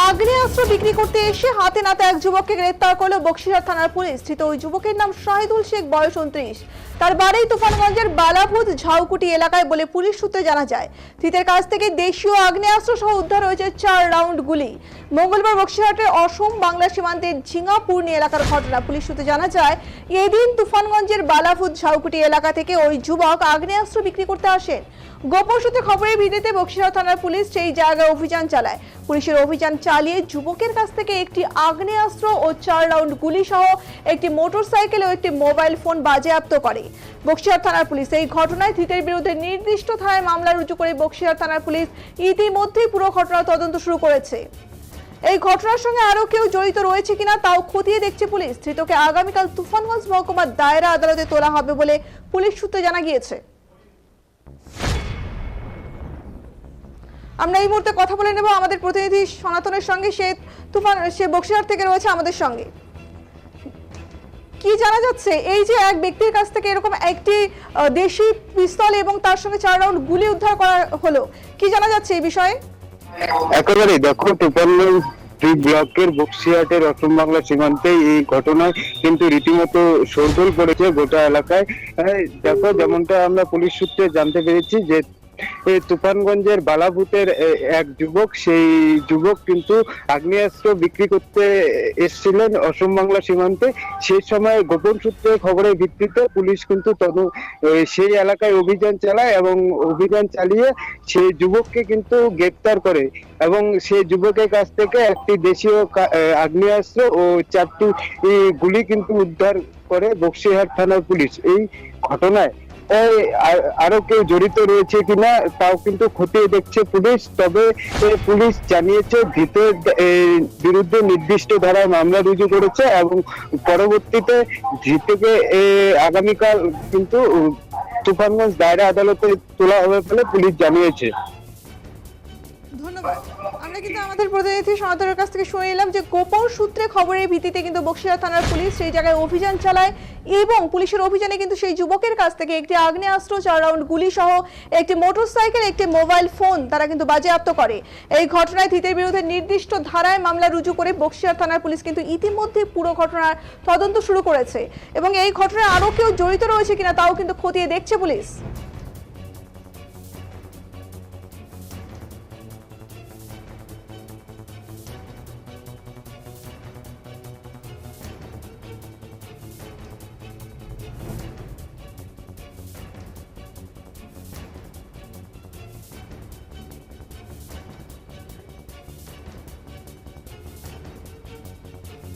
আগ্নেয়াস্ত্র বিক্রি করতে এসে হাতে নাতে এক যুবককে গ্রেপ্তার করল বক্সিরহাট থানার পুলিশ। ধৃত ওই যুবকের নাম শাহিদুল শেখ, বয়স উনত্রিশ। তার বাড়ি তুফানগঞ্জের বালাভূত ঝাউকুটি এলাকায় বলে পুলিশ সূত্রে জানা যায়। ধৃতের কাছ থেকে দেশীয় আগ্নেয়াস্ত্র সহ উদ্ধার হয়েছে চার রাউন্ড গুলি। মঙ্গলবার বক্সিরহাটের অসম বাংলা সীমান্তের ঝিঙাপূর্ণি এলাকার ঘটনা পুলিশ সূত্রে জানা যায়, এদিন তুফানগঞ্জের বালাভূত ঝাউকুটি এলাকা থেকে ওই যুবক আগ্নেয়াস্ত্র বিক্রি করতে আসেন। গোপন সূত্রে খবরের ভিত্তিতে বক্সিরহাট থানার পুলিশ সেই জায়গায় অভিযান চালায়। পুলিশের অভিযান চালিয়ে যুবকের কাছ থেকে একটি আগ্নেয়াস্ত্র ও চার রাউন্ড গুলি সহ একটি মোটরসাইকেল ও একটি মোবাইল ফোন বাজেয়াপ্ত করে। বক্সিরহাট থানার পুলিশ এই ঘটনায় ধৃতের বিরুদ্ধে নির্দিষ্ট থানায় মামলা রুজু করে বক্সিরহাট থানার পুলিশ ইতিমধ্যেই পুরো ঘটনার তদন্ত শুরু করেছে। এই ঘটনার সঙ্গে আরও কেউ জড়িত রয়েছে কিনা তাও খতিয়ে দেখছে পুলিশ। ধৃতকে আগামীকাল তুফানগঞ্জ মহকুমার দায়রা আদালতে তোলা হবে বলে পুলিশ সূত্রে জানা গিয়েছে। আমরা এই মুহূর্তে কথা বলে নেব আমাদের প্রতিনিধি সনাতনের সঙ্গে, সে তুফান, সে বক্সিরহাট থেকে রয়েছে আমাদের সঙ্গে। কি জানা যাচ্ছে? এই যে এক ব্যক্তির কাছ থেকে এরকম একটি দেশি পিস্তল এবং তার সঙ্গে চার রাউন্ড গুলি উদ্ধার করা হলো, কি জানা যাচ্ছে এই বিষয়ে? একেবারে দেখো তুফানগঞ্জ ব্লকের বক্সিয়াটের অসম বাংলা সীমান্তে এই ঘটনায় কিন্তু রীতিমতো শোরগোল পড়েছে গোটা এলাকায়। এই দেখো, যেমনটা আমরা পুলিশ সূত্রে জানতে পেরেছি যে তুফানগঞ্জের বালাভূতের এক যুবক, সেই যুবক কিন্তু আগ্নেয়াস্ত্র বিক্রি করতে এসেছিলেন অসম বাংলা সীমান্তে। সেই সময় গোপন সূত্রে খবরের ভিত্তিতে পুলিশ কিন্তু সেই এলাকায় অভিযান চালায় এবং অভিযান চালিয়ে সেই যুবককে কিন্তু গ্রেপ্তার করে এবং সেই যুবকের কাছ থেকে একটি দেশীয় আগ্নেয়াস্ত্র ও চারটি গুলি কিন্তু উদ্ধার করে বক্সিহাট থানার পুলিশ। এই ঘটনায় আর- কেউ জড়িত রয়েছে কিনা তাও কিন্তু খতিয়ে দেখছে পুলিশ। তবে পুলিশ জানিয়েছে ধৃতের বিরুদ্ধে নির্দিষ্ট ধারায় মামলা রুজু করেছে এবং পরবর্তীতে ধৃতকে আগামীকাল কিন্তু তুফানগঞ্জ দায়রা আদালতে তোলা হবে বলে পুলিশ জানিয়েছে। ধন্যবাদ। আমরা কিন্তু আমাদের প্রতিনিধি সনাতনের কাছ থেকে শুনে নিলাম যে গোপন সূত্রে খবরের ভিত্তিতে কিন্তু বক্সিরহাট থানার পুলিশ সেই জায়গায় অভিযান চালায় এবং পুলিশের অভিযানে কিন্তু সেই যুবকের কাছ থেকে একটি আগ্নেয়াস্ত্র, চার রাউন্ড গুলি সহ একটি মোটরসাইকেল, একটি মোবাইল ফোন তারা কিন্তু বাজেয়াপ্ত করে। এই ঘটনায় ধৃতের বিরুদ্ধে নির্দিষ্ট ধারায় মামলা রুজু করে বক্সিরহাট থানার পুলিশ কিন্তু ইতিমধ্যে পুরো ঘটনার তদন্ত শুরু করেছে। এবং এই ঘটনায় আরও কেউ জড়িত রয়েছে কিনা তাও কিন্তু খতিয়ে দেখছে পুলিশ।